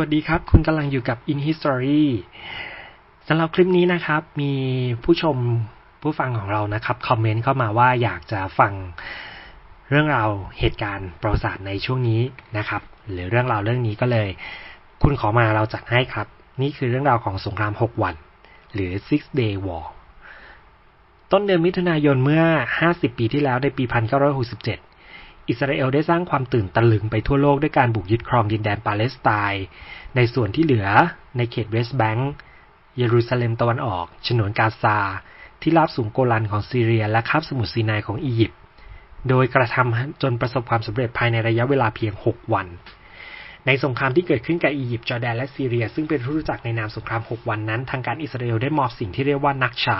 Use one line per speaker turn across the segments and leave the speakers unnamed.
วัสดีครับ คุณกำลังอยู่กับ In History สำหรับคลิปนี้นะครับ มีผู้ชมผู้ฟังของเรานะครับ คอมเมนต์เข้ามาว่าอยากจะฟังเรื่องราวเหตุการณ์ประวัติศาสตร์ในช่วงนี้นะครับ หรือเรื่องราวเรื่องนี้ก็เลย คุณขอมาเราจัดให้ครับ นี่คือเรื่องราวของสงคราม 6 วัน หรือ Six Day War ต้นเดือนมิถุนายนเมื่อ 50 ปีที่แล้วในปี 1967 อิสราเอลได้สร้างความตื่นตะลึงไปทั่วโลกด้วยการบุกยึดครองดินแดนปาเลสไตน์ในส่วนที่เหลือในเขตเวสต์แบงก์เยรูซาเล็มตะวันออก ฉนวนกาซา ที่ราบสูงโกลันของซีเรีย และคาบสมุทรซีนายของอียิปต์โดยกระทำจนประสบความสำเร็จภายในระยะเวลาเพียง 6 วัน ในสงครามที่เกิดขึ้นกับอียิปต์จอร์แดนและซีเรีย ซึ่งเป็นที่รู้จักในนามสงคราม 6 วันนั้น ทางการอิสราเอลได้มอบสิ่งที่เรียกว่านักชา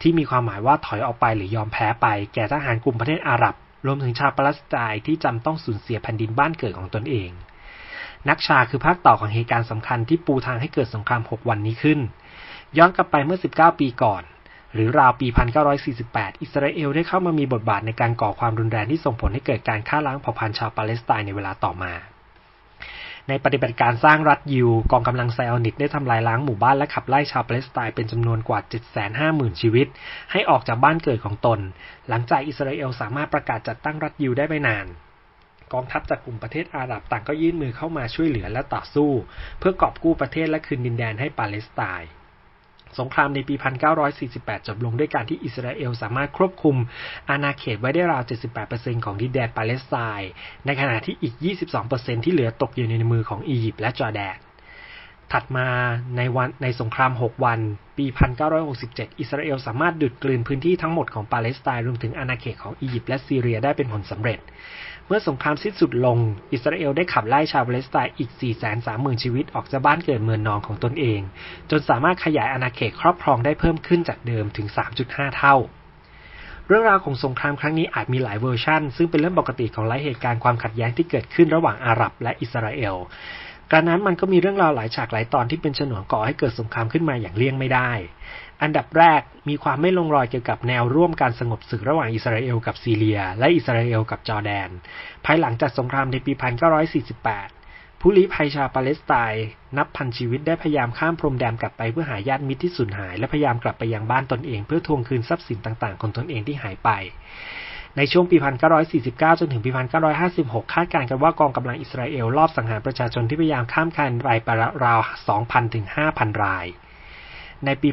ที่มีความหมายว่าถอยออกไปหรือยอมแพ้ไป แก่ทหารกลุ่มประเทศอาหรับ รวมถึงชาวปาเลสไตน์ที่จำต้องสูญเสียแผ่นดินบ้านเกิดของตนเอง นักชาคือภาคต่อของเหตุการณ์สำคัญที่ปูทางให้เกิดสงคราม 6 วันนี้ขึ้น ย้อนกลับไปเมื่อ 19 ปีก่อน หรือราวปี 1948 อิสราเอลได้เข้ามามีบทบาทในการก่อความรุนแรงที่ส่งผลให้เกิดการฆ่าล้างเผ่าพันธุ์ชาวปาเลสไตน์ในเวลาต่อมา ในปฏิบัติการสร้างรัฐยิว กองกำลังไซออนิกได้ทำลายล้างหมู่บ้านและขับไล่ชาวปาเลสไตน์เป็นจำนวนกว่า 750,000 ชีวิต ให้ออกจากบ้านเกิดของตน หลังจากอิสราเอลสามารถประกาศจัดตั้งรัฐยิวได้ไม่นานกองทัพจากกลุ่มประเทศอาหรับต่างก็ยื่นมือเข้ามาช่วยเหลือและต่อสู้ เพื่อกอบกู้ประเทศและคืนดินแดนให้ปาเลสไตน์ สงครามในปี 1948 จบลงด้วยการที่อิสราเอลสามารถควบคุมอาณาเขตไว้ได้ราว 78%ของดินแดนปาเลสไตน์ในขณะที่อีก 22%ที่เหลือตกอยู่ในมือของอียิปต์และจอร์แดน ถัดมาในวันในสงคราม 6 วัน ปี 1967 อิสราเอลสามารถดุดกลืนพื้นที่ทั้งหมดของปาเลสไตน์รวมถึงอาณาเขตของอียิปต์และซีเรียได้เป็นผลสำเร็จ มื่อสงครามสิ้นสุดลง อิสราเอลได้ขับไล่ชาวปาเลสไตน์อีก 430,000 ชีวิตออกจากบ้านเกิดเมืองนอนของตนเอง จนสามารถขยายอาณาเขตครอบครองได้เพิ่มขึ้นจากเดิมถึง 3.5 เท่า เรื่องราวของสงครามครั้งนี้อาจมีหลายเวอร์ชันซึ่งเป็นเรื่องปกติของหลายเหตุการณ์ความขัดแย้งที่เกิดขึ้นระหว่างอาหรับและอิสราเอล การนั้นมันก็มีเรื่องราวหลายฉากหลายตอนที่เป็นฉนวนก่อให้เกิดสงครามขึ้นมาอย่างเลี่ยงไม่ได้ อันดับแรกมีความไม่ลงรอยเกี่ยวกับแนวร่วมการสงบศึกระหว่างอิสราเอลกับซีเรีย และอิสราเอลกับจอร์แดน ภายหลังจากสงครามในปี 1948 ผู้ลี้ภัยชาวปาเลสไตน์นับพันชีวิตได้พยายามข้ามพรมแดนกลับไปเพื่อหาญาติมิตรที่สูญหาย และพยายามกลับไปยังบ้านตนเองเพื่อทวงคืนทรัพย์สินต่างๆ ของตนเองที่หายไป ในช่วงปี 1949 จนถึงปี 1956 คาดการณ์กันว่ากองกำลังอิสราเอล รอบสังหารประชาชนที่พยายามข้ามคันไปราว 2,000 ถึง 5,000 ราย ในปี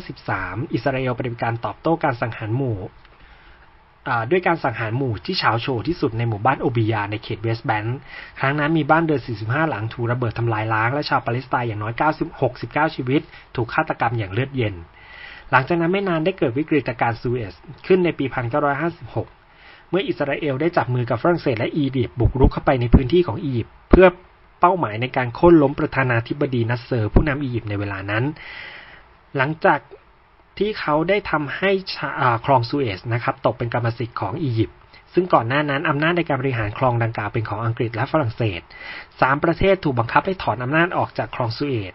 1953 อิสราเอลปฏิบัติการตอบโต้การสังหารหมู่ด้วยการสังหารหมู่ที่เฉาโชว์ที่สุดในหมู่บ้านโอบิยาในเขตเวสต์แบงค์ครั้งนั้นมีบ้านเดิน45 หลังถูกระเบิดทำลายล้าง และชาวปาเลสไตน์อย่างน้อย69 ชีวิต ถูกฆาตกรรมอย่างเลือดเย็น หลังจากนั้นไม่นานได้เกิดวิกฤตการ์ซูเอสขึ้นในปี 1956 เมื่ออิสราเอลได้จับมือกับฝรั่งเศสและอียิปต์บุกรุกเข้าไปในพื้นที่ของอียิปต์เพื่อเป้าหมายในการโค่นล้มประธานาธิบดีนัสเซอร์ผู้นำอียิปต์ในเวลานั้น หลังจากที่เขาได้ทำให้คลองซูเอสนะครับตกเป็นกรรมสิทธิ์ของอียิปต์ซึ่งก่อนหน้านั้นอำนาจในการบริหารคลองดังกล่าวเป็นของอังกฤษและฝรั่งเศสสามประเทศถูกบังคับให้ถอนอำนาจออกจากคลองซูเอส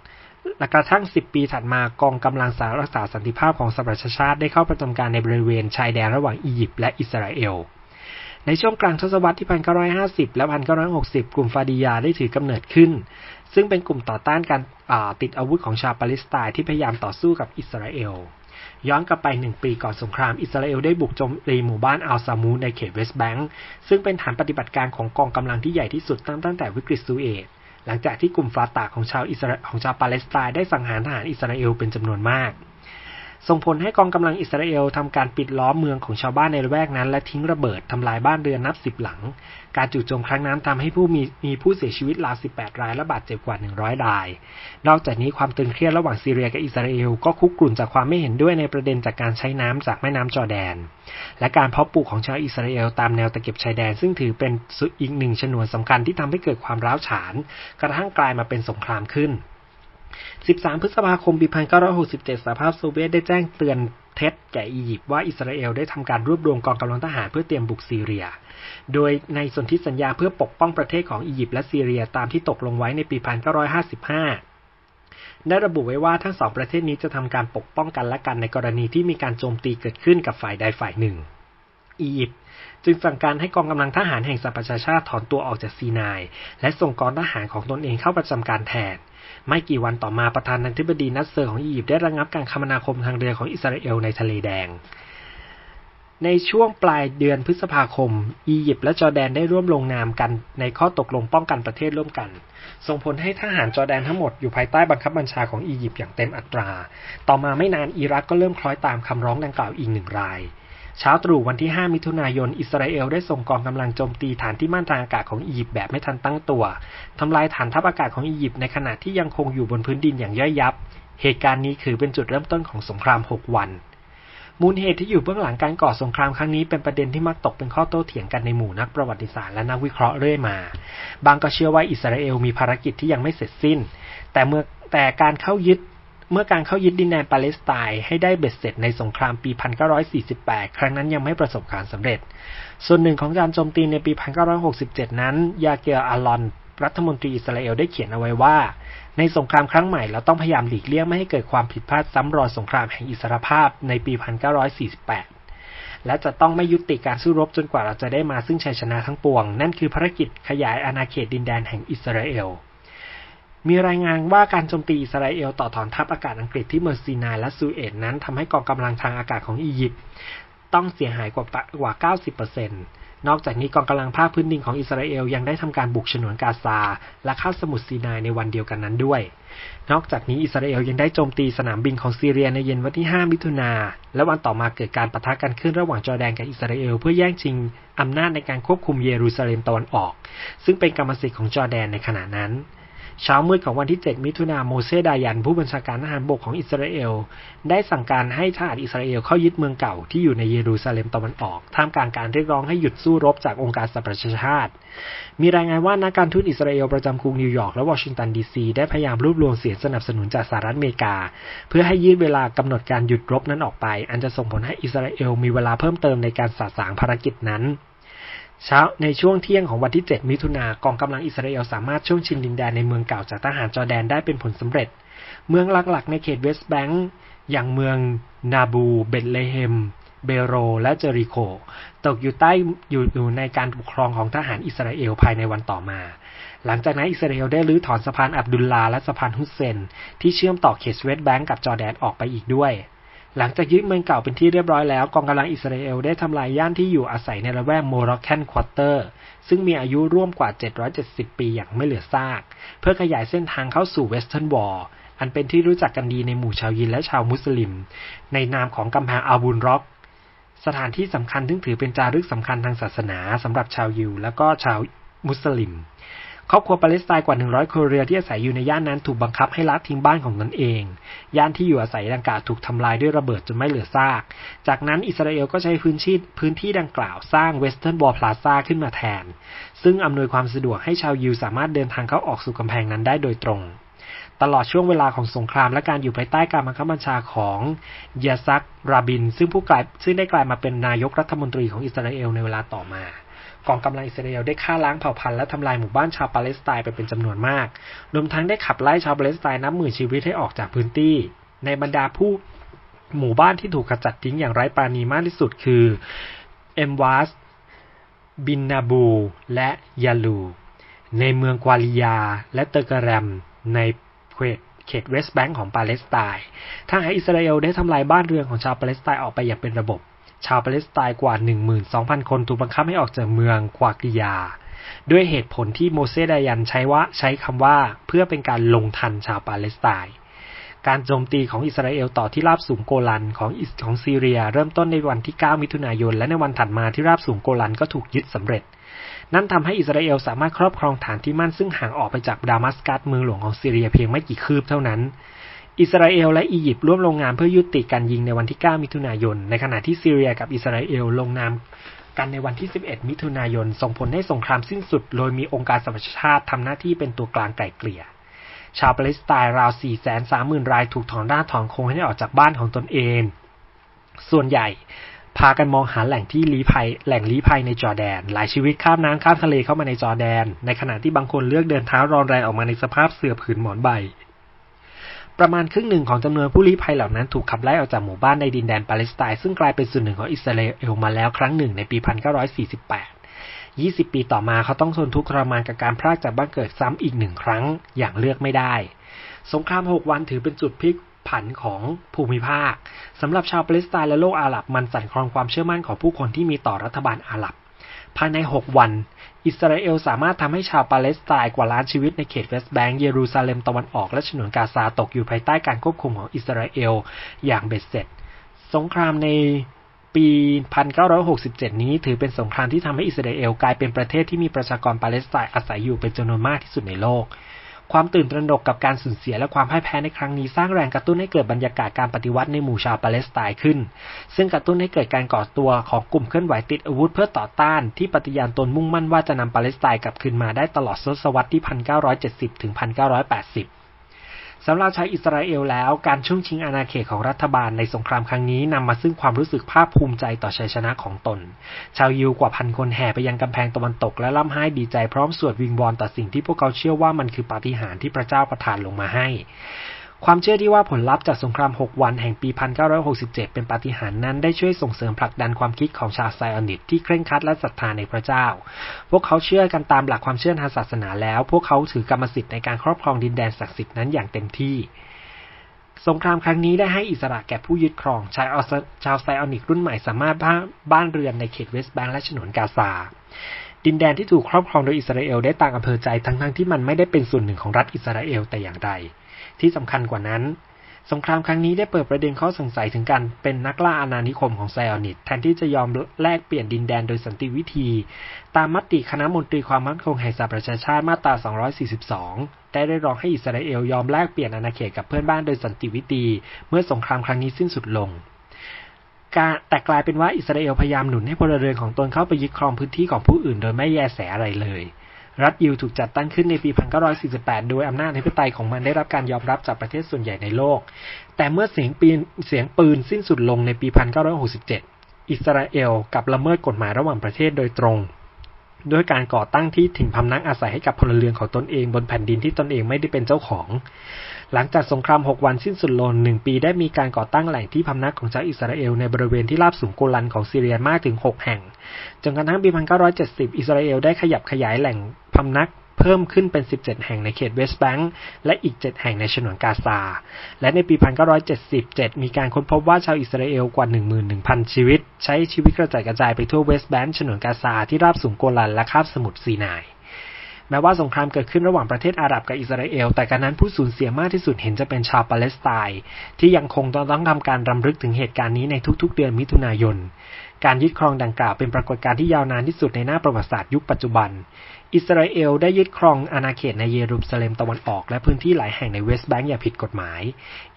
และกระทั่ง 10 ปีถัดมากองกำลังสารรักษาสันติภาพของสหประชาชาติได้เข้าประจำการในบริเวณชายแดนระหว่างอียิปต์และอิสราเอล ในช่วงกลางทศวรรษที่ 1950 และ 1960 กลุ่มฟาดิยาได้ถือกำเนิดขึ้น ซึ่งเป็นกลุ่มต่อต้านการติดอาวุธของชาวปาเลสไตน์ที่พยายามต่อสู้กับอิสราเอล ย้อนกลับไปหนึ่งปีก่อนสงคราม อิสราเอลได้บุกโจมตีหมู่บ้านอัลซามูในเขตเวสต์แบงก์ซึ่งเป็นฐานปฏิบัติการของกองกำลังที่ใหญ่ที่สุดตั้งแต่วิกฤตซูเอต หลังจากที่กลุ่มฟาตาของชาวอิสราของชาวปาเลสไตน์ได้สังหารทหารอิสราเอลเป็นจำนวนมาก ส่งผลให้กองกำลังอิสราเอลทำการปิดล้อมเมืองของชาวบ้านในละแวกนั้น และทิ้งระเบิดทำลายบ้านเรือนนับสิบหลัง การจู่โจมครั้งนั้นทำให้ผู้มีมีผู้เสียชีวิตราว18 ราย และบาดเจ็บกว่า 100 ราย นอกจากนี้ความตึงเครียดระหว่างซีเรียกับอิสราเอลก็คุกกรุ่นจากความไม่เห็นด้วยในประเด็นจากการใช้น้ำจากแม่น้ำจอแดน และการเพาะปลูกของชาวอิสราเอลตามแนวตะเข็บชายแดน ซึ่งถือเป็นอีกหนึ่งชนวนสำคัญที่ทำให้เกิดความร้าวฉาน กระทั่งกลายมาเป็นสงครามขึ้น 13 พฤษภาคม ปี 1967 สหภาพโซเวียตได้แจ้งเตือนเท็จแก่อียิปต์ว่าอิสราเอลได้ทำการรวบรวมกองกำลังทหารเพื่อเตรียมบุกซีเรีย โดยในสนธิสัญญาเพื่อปกป้องประเทศของอียิปต์และซีเรียตามที่ตกลงไว้ในปี 1955ได้ระบุไว้ว่าทั้งสองประเทศนี้จะทำการปกป้องกันและกันในกรณีที่มีการโจมตีเกิดขึ้นกับฝ่ายใดฝ่ายหนึ่ง อียิปต์จึงสั่งการให้กองกำลังทหารแห่งสหประชาชาติถอนตัวออกจากซีนาย และส่งกองทหารของตนเองเข้าประจำการแทน ไม่กี่วันต่อมาประธานาธิบดีนัสเซอร์ของอียิปต์ได้ระงับการคมนาคมทางเรือของอิสราเอลในทะเลแดง ในช่วงปลายเดือนพฤษภาคม อียิปต์และจอร์แดนได้ร่วมลงนามกันในข้อตกลงป้องกันประเทศร่วมกัน ส่งผลให้ทหารจอร์แดนทั้งหมดอยู่ภายใต้บังคับบัญชาของอียิปต์อย่างเต็มอัตรา ต่อมาไม่นานอิรักก็เริ่มคล้อยตามคำร้องดังกล่าวอีกหนึ่งราย เช้าตรู่วันที่ 5 มิถุนายน อิสราเอลได้ส่งกองกำลังโจมตีฐานที่มั่นทางอากาศของอียิปต์แบบไม่ทันตั้งตัว ทำลายฐานทัพอากาศของอียิปต์ในขณะที่ยังคงอยู่บนพื้นดินอย่างย่อยยับ เหตุการณ์นี้ถือเป็นจุดเริ่มต้นของสงคราม 6 วัน มูลเหตุที่อยู่เบื้องหลังการก่อสงครามครั้งนี้เป็นประเด็นที่มักตกเป็นข้อโต้เถียงกันในหมู่นักประวัติศาสตร์และนักวิเคราะห์เรื่อยมา บางก็เชื่อว่าอิสราเอลมีภารกิจที่ยังไม่เสร็จสิ้น แต่เมื่อแต่การเข้ายึด เมื่อการเข้ายึดดินแดนปาเลสไตน์ให้ได้เบ็ดเสร็จในสงครามปี 1948 ครั้งนั้นยังไม่ประสบความสำเร็จ ส่วนหนึ่งของการโจมตีในปี 1967 นั้น ยาเกลอารอน รัฐมนตรีอิสราเอลได้เขียนเอาไว้ว่า ในสงครามครั้งใหม่เราต้องพยายามหลีกเลี่ยงไม่ให้เกิดความผิดพลาดซ้ำรอยสงครามแห่งอิสรภาพในปี 1948และจะต้องไม่ยุติการสู้รบจนกว่าเราจะได้มาซึ่งชัยชนะทั้งปวง นั่นคือภารกิจขยายอาณาเขตดินแดนแห่งอิสราเอล มีรายงานว่าการโจมตีอิสราเอลต่อถอนทัพอากาศอังกฤษที่เมอร์ซีนาและซูเอตนั้นทำให้กองกำลังทางอากาศของอียิปต์ต้องเสียหายกว่ากว่า 90%นอกจากนี้กองกำลังภาคพื้นดินของอิสราเอลยังได้ทำการบุกฉนวนกาซา และเข้าสมุทรซีนายในวันเดียวกันนั้นด้วย นอกจากนี้อิสราเอลยังได้โจมตีสนามบินของซีเรียในเย็นวันที่ 5 มิถุนา และวันต่อมาเกิดการปะทะกันขึ้นระหว่างจอร์แดนกับอิสราเอลเพื่อแย่งชิงอำนาจในการควบคุมเยรูซาเล็มตะวันออก ซึ่งเป็นกรรมสิทธิ์ของจอร์แดนในขณะนั้น เช้ามืดของวันที่ 7 มิถุนาโมเซดายัน ผู้บัญชาการทหารบกของอิสราเอล ได้สั่งการให้ทหารอิสราเอลเข้ายึดเมืองเก่าที่อยู่ในเยรูซาเล็มตะวันออกท่ามกลางการเรียกร้องให้หยุดสู้รบจากองค์การสหประชาชาติ มีรายงานว่านักการทูตอิสราเอลประจำกรุงนิวยอร์กและวอชิงตันดีซีได้พยายามรวบรวมเสียงสนับสนุนจากสหรัฐอเมริกา เพื่อให้ยืดเวลากำหนดการหยุดรบนั้นออกไป อันจะส่งผลให้อิสราเอลมีเวลาเพิ่มเติมในการสาสางภารกิจนั้น เช้าในช่วงเที่ยงของวันที่ 7 มิถุนากองกำลังอิสราเอลสามารถช่วงชิงดินแดนในเมืองเก่าจากทหารจอแดนได้เป็นผลสำเร็จ เมืองหลักๆในเขตเวสต์แบงก์อย่างเมืองนาบูเบตเลเฮม เบโร และเจริโค ตกอยู่ใต้อยู่อยู่ในการปกครองของทหารอิสราเอลภายในวันต่อมา หลังจากนั้นอิสราเอลได้รื้อถอนสะพานอับดุลลาและสะพานฮุสเซน ที่เชื่อมต่อเขตเวสต์แบงก์กับจอแดนออกไปอีกด้วย หลังจากยึดเมืองเก่าเป็นที่เรียบร้อยแล้ว กองกำลังอิสราเอลได้ทำลายย่านที่อยู่อาศัยในละแวกโมร็อกแคนควอเตอร์ ซึ่งมีอายุร่วมกว่า 770 ปีอย่างไม่เหลือซาก เพื่อขยายเส้นทางเข้าสู่เวสเทิร์นวอลอันเป็นที่รู้จักกันดีในหมู่ชาวยินและชาวมุสลิม ในนามของกำแพงอาบุนร็อก สถานที่สำคัญซึ่งถือเป็นจารึกสำคัญทางศาสนาสำหรับชาวยิวและก็ชาวมุสลิม ครอบครัวปาเลสไตน์กว่า 100 ครัวเรือนที่อาศัยอยู่ในย่านนั้นถูกบังคับให้ละทิ้งบ้านของตนเอง ย่านที่อยู่อาศัยดังกล่าวถูกทำลายด้วยระเบิดจนไม่เหลือซาก จากนั้นอิสราเอลก็ใช้พื้นที่พื้นที่ดังกล่าวสร้างเวสเทิร์นบอลพลาซ่าขึ้นมาแทน ซึ่งอำนวยความสะดวกให้ชาวยิวสามารถเดินทางเข้าออกสู่กำแพงนั้นได้โดยตรงตลอดช่วงเวลาของสงครามและการอยู่ภายใต้การบังคับบัญชาของยาซักราบิน ซึ่งผู้กลายซึ่งได้กลายมาเป็นนายกรัฐมนตรีของอิสราเอลในเวลาต่อมา กองกำลังอิสราเอลได้ฆ่าล้างเผ่าพันธุ์และทำลายหมู่บ้านชาวปาเลสไตน์ไปเป็นจำนวนมาก รวมทั้งได้ขับไล่ชาวปาเลสไตน์นับหมื่นชีวิตให้ออกจากพื้นที่ ในบรรดาผู้หมู่บ้านที่ถูกขจัดทิ้งอย่างไร้ปราณีมากที่สุดคือเอมวาสบินนาบู และยาลู ในเมืองกวาลิยา และเตอร์กรม ในเขตเขตเวสต์แบงก์ของปาเลสไตน์ทางอิสราเอลได้ทำลายบ้านเรือนของชาวปาเลสไตน์ออกไปอย่างเป็นระบบ ชาวปาเลสไตน์กว่า 12,000 คนถูกบังคับให้ออกจากเมืองควากิยา ด้วยเหตุผลที่โมเสสดายันใช้ว่าใช้คำว่าเพื่อเป็นการลงทันชาวปาเลสไตน์การโจมตีของอิสราเอลต่อที่ราบสูงโกลันของของซีเรีย เริ่มต้นในวันที่ 9 มิถุนายน และในวันถัดมาที่ราบสูงโกลันก็ถูกยึดสำเร็จ นั่นทำให้อิสราเอลสามารถครอบครองฐานที่มั่นซึ่งห่างออกไปจากดามัสกัสเมืองหลวงของซีเรียเพียงไม่กี่คืบเท่านั้น อิสราเอลและอียิปต์ร่วมลงนามเพื่อยุติการยิงในวันที่ 9 มิถุนายน ในขณะที่ซีเรียกับอิสราเอลลงนามกันในวันที่ 11 มิถุนายน ส่งผลให้สงครามสิ้นสุด โดยมีองค์การสหประชาชาติทำหน้าที่เป็นตัวกลางไกล่เกลี่ย ชาวปาเลสไตน์ราว 430,000 รายถูกถอนร่าถอนโครงให้ออกจากบ้านของตนเอง ส่วนใหญ่พากันมองหาแหล่งที่ลี้ภัย แหล่งลี้ภัยในจอร์แดน หลายชีวิตข้ามน้ำข้ามทะเลเข้ามาในจอร์แดน ในขณะที่บางคนเลือกเดินเท้ารอนแรงออกมาในสภาพเสื่อผืนหมอนใบ ประมาณครึ่งหนึ่งของจำนวนผู้ลี้ภัยเหล่านั้นถูกขับไล่ออกจากหมู่บ้านในดินแดนปาเลสไตน์ซึ่งกลายเป็นส่วนหนึ่งของอิสราเอลมาแล้วครั้งหนึ่งในปี 1948 20 ปีต่อมาเขาต้องทนทุกข์ทรมานกับการพรากจากบ้านเกิดซ้ำอีกหนึ่งครั้งอย่างเลือกไม่ได้ สงคราม 6 วันถือเป็นจุดพลิกผันของภูมิภาคสำหรับชาวปาเลสไตน์และโลกอาหรับมันสั่นคลอนความเชื่อมั่นของผู้คนที่มีต่อรัฐบาลอาหรับ ภายใน 6 วัน อิสราเอลสามารถทำให้ชาวปาเลสไตน์กว่าล้านชีวิตในเขตเวสต์แบงก์เยรูซาเล็มตะวันออกและฉนวนกาซาตกอยู่ภายใต้การควบคุมของอิสราเอลอย่างเบ็ดเสร็จ สงครามในปี 1967 นี้ถือเป็นสงครามที่ทำให้อิสราเอลกลายเป็นประเทศที่มีประชากรปาเลสไตน์อาศัยอยู่เป็นจำนวนมากที่สุดในโลก ความตื่นตระหนกกับการสูญเสียและความพ่ายแพ้ในครั้งนี้สร้างแรงกระตุ้นให้เกิดบรรยากาศการปฏิวัติในหมู่ชาวปาเลสไตน์ขึ้น ซึ่งกระตุ้นให้เกิดการก่อตัวของกลุ่มเคลื่อนไหวติดอาวุธเพื่อต่อต้าน ที่ปฏิญาณตนมุ่งมั่นว่าจะนำปาเลสไตน์กลับคืนมาได้ตลอดศตวรรษที่ 1970ถึง1980 สำหรับชาวอิสราเอลแล้วการช่วงชิงอาณาเขตของรัฐบาลในสงครามครั้งนี้นำมาซึ่งความรู้สึกภาคภูมิใจต่อชัยชนะของตน ชาวยิวกว่าพันคนแห่ไปยังกำแพงตะวันตกและร่ำไห้ดีใจพร้อมสวดวิงวอนต่อสิ่งที่พวกเขาเชื่อว่ามันคือปาฏิหาริย์ที่พระเจ้าประทานลงมาให้ ความเชื่อที่ว่าผลลัพธ์จากสงคราม 6 วันแห่งปี 1967 เป็นปาฏิหาริย์นั้นได้ช่วยส่งเสริมผลักดันความคิดของชาวไซออนิตที่เคร่งครัดและศรัทธาในพระเจ้า พวกเขาเชื่อกันตามหลักความเชื่อทางศาสนาแล้ว พวกเขาถือกรรมสิทธิ์ในการครอบครองดินแดนศักดิ์สิทธิ์นั้นอย่างเต็มที่สงครามครั้งนี้ได้ให้อิสระแก่ผู้ยึดครองชาวชาวไซออนิกรุ่นใหม่สามารถบ้านเรือนในเขตเวสต์แบงก์และฉนวนกาซา ดินแดนที่ถูกครอบครองโดยอิสราเอลได้ต่างอำเภอใจทั้งๆทที่มันไม่ได้เป็นส่วนหนึ่งของรัฐอิสราเอลแต่อย่างใด ที่สำคัญกว่านั้น สงครามครั้งนี้ได้เปิดประเด็นข้อสงสัยถึงการเป็นนักล่าอาณานิคมของไซออนิตแทนที่จะยอมแลกเปลี่ยนดินแดนโดยสันติวิธี ตามมติคณะมนตรีความมั่นคงแห่งสหประชาชาติมาตรา 242 ได้ได้ร้องให้อิสราเอลยอมแลกเปลี่ยนอาณาเขตกับเพื่อนบ้านโดยสันติวิธี เมื่อสงครามครั้งนี้สิ้นสุดลง แต่กลายเป็นว่าอิสราเอลพยายามหนุนให้พลเรือนของตนเข้าไปยึดครองพื้นที่ของผู้อื่น โดยไม่แยแสอะไรเลย รัฐยิวถูกจัดตั้งขึ้นในปี 1948 โดยอำนาจอธิปไตยของมันได้รับการยอมรับจากประเทศส่วนใหญ่ในโลก แต่เมื่อเสียงปืนเสียงปืนสิ้นสุดลงในปี 1967 อิสราเอลกับละเมิดกฎหมายระหว่างประเทศโดยตรง ด้วยการก่อตั้งที่ถิ่นพำนักอาศัยให้กับพลเรือนของตนเองบนแผ่นดินที่ตนเองไม่ได้เป็นเจ้าของ หลังจากสงคราม 6 วันสิ้นสุดลงหนึ่งปีได้มีการก่อตั้งแหล่งที่พำนักของชาวอิสราเอลในบริเวณที่ราบสูงโกลันของซีเรียมากถึง 6 แห่ง จนกระทั่งปี 1970 อิสราเอลได้ขยับขยายแหล่งพำนัก เพิ่มขึ้นเป็น 17 แห่งในเขตเวสต์แบงก์และอีก 7 แห่งในฉนวนกาซา และในปี 1977 มีการค้นพบว่าชาวอิสราเอลกว่า 11,000 ชีวิต ใช้ชีวิตกระจายกระจายไปทั่วเวสต์แบงก์ฉนวนกาซาที่ราบสูงโกลันและคาบสมุทรซีนายแม้ว่าสงครามเกิดขึ้นระหว่างประเทศอาหรับกับอิสราเอล แต่การนั้นผู้สูญเสียมากที่สุดเห็นจะเป็นชาวปาเลสไตน์ที่ยังคงต้องทำการรำลึกถึงเหตุการณ์นี้ในทุกๆ เดือนมิถุนายน การยึดครองดังกล่าวเป็นปรากฏการณ์ที่ยาวนานที่สุดในหน้าประวัติศาสตร์ยุคปัจจุบัน อิสราเอลได้ยึดครองอาณาเขตในเยรูซาเล็มตะวันออก และพื้นที่หลายแห่งในเวสต์แบงก์อย่างผิดกฎหมาย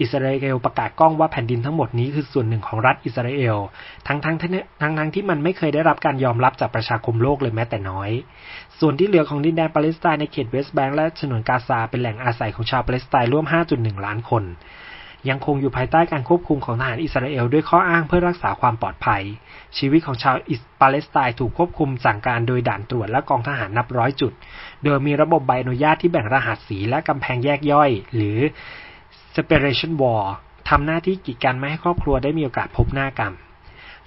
อิสราเอลประกาศกล้องว่าแผ่นดินทั้งหมดนี้คือส่วนหนึ่งของรัฐอิสราเอล ทั้งทั้งทั้งทั้งที่มันไม่เคยได้รับการยอมรับจากประชาคมโลกเลยแม้แต่น้อย ส่วนที่เหลือของดินแดนปาเลสไตน์ในเขตเวสต์แบงก์และฉนวนกาซาเป็นแหล่งอาศัยของชาวปาเลสไตน์ร่วม 5.1 ล้านคน ยังคงอยู่ภายใต้การควบคุมของทหารอิสราเอลด้วยข้ออ้างเพื่อรักษาความปลอดภัย ชีวิตของชาวปาเลสไตน์ถูกควบคุมสั่งการโดยด่านตรวจและกองทหารนับร้อยจุด โดยมีระบบใบอนุญาตที่แบ่งรหัสสีและกำแพงแยกย่อย หรือ separation wall ทำหน้าที่กีดกันไม่ให้ครอบครัวได้มีโอกาสพบหน้ากัน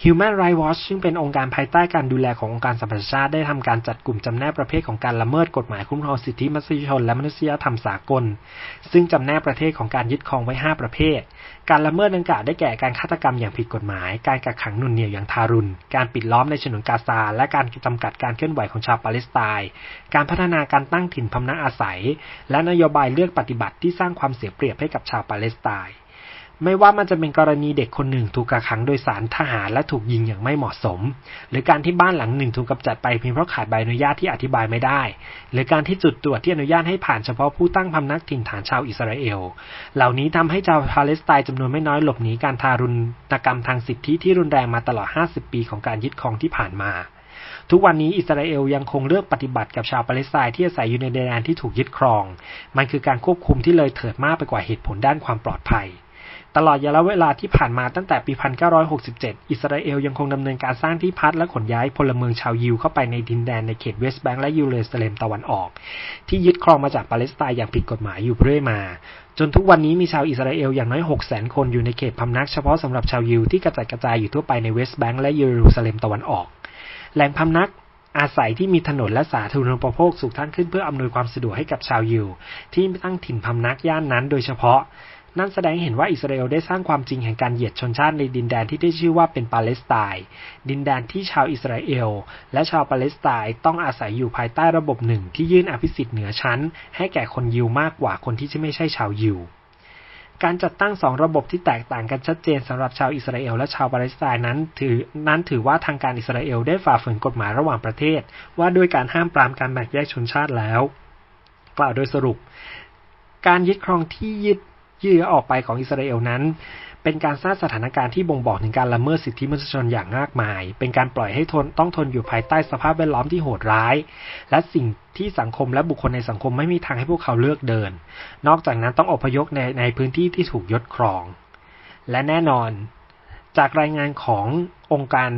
Human Rights Watch ซึ่งเป็นองค์การภายใต้การดูแลขององค์การสหประชาชาติได้ทำการจัดกลุ่มจำแนกประเภทของการละเมิดกฎหมายคุ้มครองสิทธิมนุษยชนและมนุษยธรรมสากล ซึ่งจำแนกประเภทของการยึดครองไว้ 5 ประเภท การละเมิดดังกล่าวได้แก่การฆาตกรรมอย่างผิดกฎหมาย การกักขังนุ่นเหนียวอย่างทารุณ การปิดล้อมในฉนวนกาซา และการจำกัดการเคลื่อนไหวของชาวปาเลสไตน์ การพัฒนาการตั้งถิ่นพำนักอาศัย และนโยบายเลือกปฏิบัติที่สร้างความเสียเปรียบให้กับชาวปาเลสไตน์ ไม่ว่ามันจะเป็นกรณีเด็กคนหนึ่งถูกกักขังโดยสารทหารและถูกยิงอย่างไม่เหมาะสม หรือการที่บ้านหลังหนึ่งถูกกำจัดไปเพียงเพราะขาดใบอนุญาตที่อธิบายไม่ได้ หรือการที่จุดตรวจที่อนุญาตให้ผ่านเฉพาะผู้ตั้งพำนักถิ่นฐานชาวอิสราเอล เหล่านี้ทำให้ชาวปาเลสไตน์จำนวนไม่น้อยหลบหนีการทารุณกรรมทางสิทธิที่รุนแรงมาตลอด 50 ปีของการยึดครองที่ผ่านมาทุกวันนี้อิสราเอลยังคงเลือกปฏิบัติกับชาวปาเลสไตน์ที่อาศัยอยู่ในดินแดนที่ถูกยึดครอง มันคือการควบคุมที่เลยเถิดมากไปกว่าเหตุผลด้านความปลอดภัย ตลอดระยะเวลาที่ผ่านมาตั้งแต่ปี 1967 อิสราเอลยังคงดำเนินการสร้างที่พักและขนย้ายพลเมืองชาวยิวเข้าไปในดินแดนในเขตเวสต์แบงก์และยูเรสเลมตะวันออก ที่ยึดครองมาจากปาเลสไตน์อย่างผิดกฎหมายอยู่เรื่อยมา จนทุกวันนี้มีชาวอิสราเอลอย่างน้อย 600,000 คนอยู่ในเขตพำนักเฉพาะสำหรับชาวยิวที่กระจัดกระจายอยู่ทั่วไปในเวสต์แบงก์และยูรูซาเล็มตะวันออก แหล่งพำนักอาศัยที่มีถนนและสาธารณูปโภคสูงทั้งขึ้นเพื่ออำนวยความสะดวกให้กับชาวยิวที่ตั้งถิ่นพำนักย่านนั้นโดยเฉพาะ นั่นแสดงเห็นว่าอิสราเอลได้สร้างความจริงแห่งการเหยียดชนชาติในดินแดนที่ได้ชื่อว่าเป็นปาเลสไตน์ ดินแดนที่ชาวอิสราเอล และชาวปาเลสไตน์ต้องอาศัยอยู่ภายใต้ระบบหนึ่งที่ยื่นอภิสิทธิ์เหนือชั้น ให้แก่คนยิวมากกว่าคนที่ไม่ใช่ชาวยิวการจัดตั้งสองระบบที่แตกต่างกันชัดเจนสำหรับชาวอิสราเอลและชาวปาเลสไตน์นั้น ถือนั้นถือว่าทางการอิสราเอลได้ฝ่าฝืนกฎหมายระหว่างประเทศ ว่าด้วยการห้ามปรามการแบ่งแยกชนชาติแล้ว กล่าวโดยสรุป การยึดครองที่ยึด ยื้อออกไปของอิสราเอลนั้น เป็นการสร้างสถานการณ์ที่บ่งบอกถึงการละเมิดสิทธิมนุษยชนอย่างมากมาย เป็นการปล่อยให้ทนต้องทนอยู่ภายใต้สภาพแวดล้อมที่โหดร้าย และสิ่งที่สังคมและบุคคลในสังคมไม่มีทางให้พวกเขาเลือกเดิน นอกจากนั้นต้องอพยพในในพื้นที่ที่ถูกยศครอง และแน่นอน จากรายงานขององค์การ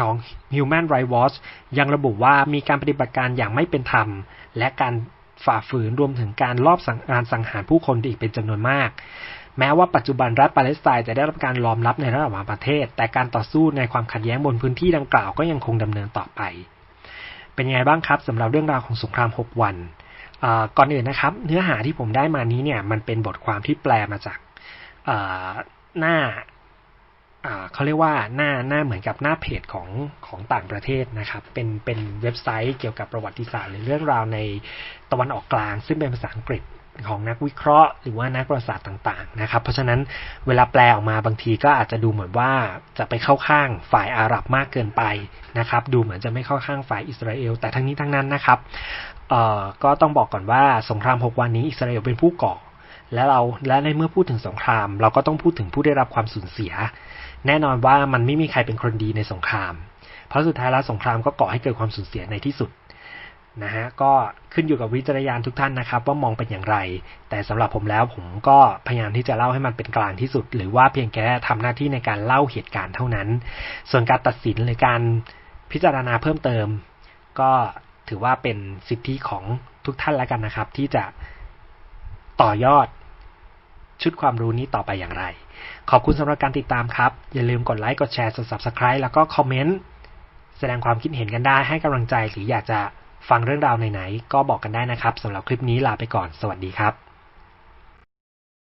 ของ Human Rights Watch ยังระบุว่ามีการปฏิบัติการอย่างไม่เป็นธรรม และการ ฝ่าฝืนรวมถึงการลอบสังการสังหารผู้คนอีกเป็นจำนวนมาก แม้ว่าปัจจุบันรัฐปาเลสไตน์จะได้รับการยอมรับในระดับประเทศ แต่การต่อสู้ในความขัดแย้งบนพื้นที่ดังกล่าวก็ยังคงดำเนินต่อไป เป็นยังไงบ้างครับสำหรับเรื่องราวของสงคราม 6 วันก่อนอื่นนะครับ เนื้อหาที่ผมได้มานี้เนี่ยมันเป็นบทความที่แปลมาจากหน้า เขาเรียกว่าหน้าหน้าเหมือนกับหน้าเพจของของต่างประเทศนะครับ เป็นเป็นเว็บไซต์เกี่ยวกับประวัติศาสตร์หรือเรื่องราวในตะวันออกกลาง ซึ่งเป็นภาษาอังกฤษของนักวิเคราะห์ หรือว่านักประวัติศาสตร์ต่าง ๆ นะครับ เพราะฉะนั้นเวลาแปลออกมาบางทีก็อาจจะดูเหมือนว่าจะไปเข้าข้างฝ่ายอาหรับมากเกินไปนะครับ ดูเหมือนจะไม่เข้าข้างฝ่ายอิสราเอล แต่ทั้งนี้ทั้งนั้นนะครับเอ่อก็ต้องบอกก่อนว่าสงคราม6วันนี้อิสราเอลเป็นผู้ก่อและเราและในเมื่อพูดถึงสงคราม เราก็ต้องพูดถึงผู้ได้รับความสูญเสีย แน่นอนว่ามันไม่มีใครเป็นคนดีในสงคราม เพราะสุดท้ายแล้วสงครามก็ก่อให้เกิดความสูญเสียในที่สุดนะฮะก็ขึ้นอยู่กับวิจารยานทุกท่านนะครับ ว่ามองเป็นอย่างไร แต่สำหรับผมแล้วผมก็พยายามที่จะเล่าให้มันเป็นกลางที่สุด หรือว่าเพียงแค่ทำหน้าที่ในการเล่าเหตุการณ์เท่านั้น ส่วนการตัดสินหรือการพิจารณาเพิ่มเติม ก็ถือว่าเป็นสิทธิของทุกท่านแล้วกันนะครับ ที่จะต่อยอดชุดความรู้นี้ต่อไปอย่างไร ขอบคุณสำหรับการติดตามครับ อย่าลืมกดไลค์ กดแชร์ กด subscribe แล้วก็คอมเมนต์แสดงความคิดเห็นกันได้ให้กำลังใจหรืออยากจะฟังเรื่องราวไหนๆก็บอกกันได้นะครับสำหรับคลิปนี้ลาไปก่อน สวัสดีครับ